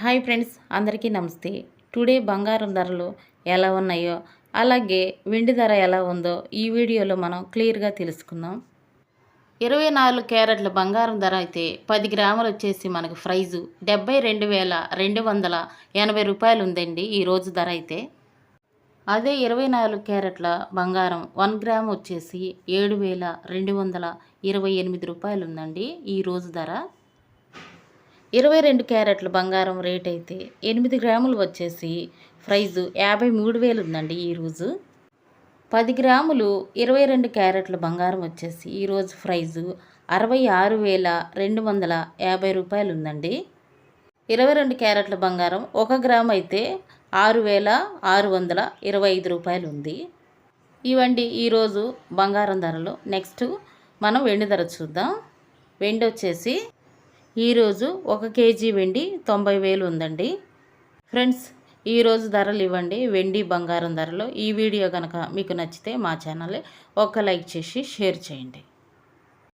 Hi friends అందరికీ నమస్తే. Today బంగారం ధరలు ఎలా ఉన్నాయో అలాగే వెండి ధర ఎలా ఉందో ఈ వీడియోలో మనం క్లియర్గా తెలుసుకుందాం. ఇరవై నాలుగు క్యారెట్ల బంగారం ధర అయితే పది గ్రాములు వచ్చేసి మనకు ప్రైజు డెబ్బై రెండు వేల రెండు వందల ఎనభై రూపాయలు ఉందండి ఈరోజు ధర అయితే. అదే ఇరవై నాలుగు క్యారెట్ల బంగారం వన్ గ్రామ్ వచ్చేసి ఏడు వేల రెండు వందల ఇరవై ఎనిమిది రూపాయలు ఉందండి ఈరోజు ధర. ఇరవై రెండు క్యారెట్ల బంగారం రేట్ అయితే ఎనిమిది గ్రాములు వచ్చేసి ప్రైజు యాభై మూడు వేలు ఉందండి ఈరోజు పది గ్రాములు ఇరవై రెండు క్యారెట్ల బంగారం వచ్చేసి ఈరోజు ప్రైజు అరవై ఆరు వేల రెండు వందల యాభై రూపాయలు ఉందండి. ఇరవై రెండు క్యారెట్ల బంగారం ఒక గ్రామ్ అయితే ఆరు వేల ఆరు వందల ఇరవై ఐదు రూపాయలు ఉంది. ఇవండి ఈరోజు బంగారం ధరలు. నెక్స్ట్ మనం వెండి ధర చూద్దాం. వెండి వచ్చేసి ఈరోజు ఒక కేజీ వెండి తొంభై వేలు ఉందండి. ఫ్రెండ్స్ ఈరోజు ధరలు ఇవ్వండి. వెండి బంగారం ధరలు. ఈ వీడియో కనుక మీకు నచ్చితే మా ఛానల్ ఒక లైక్ చేసి షేర్ చేయండి.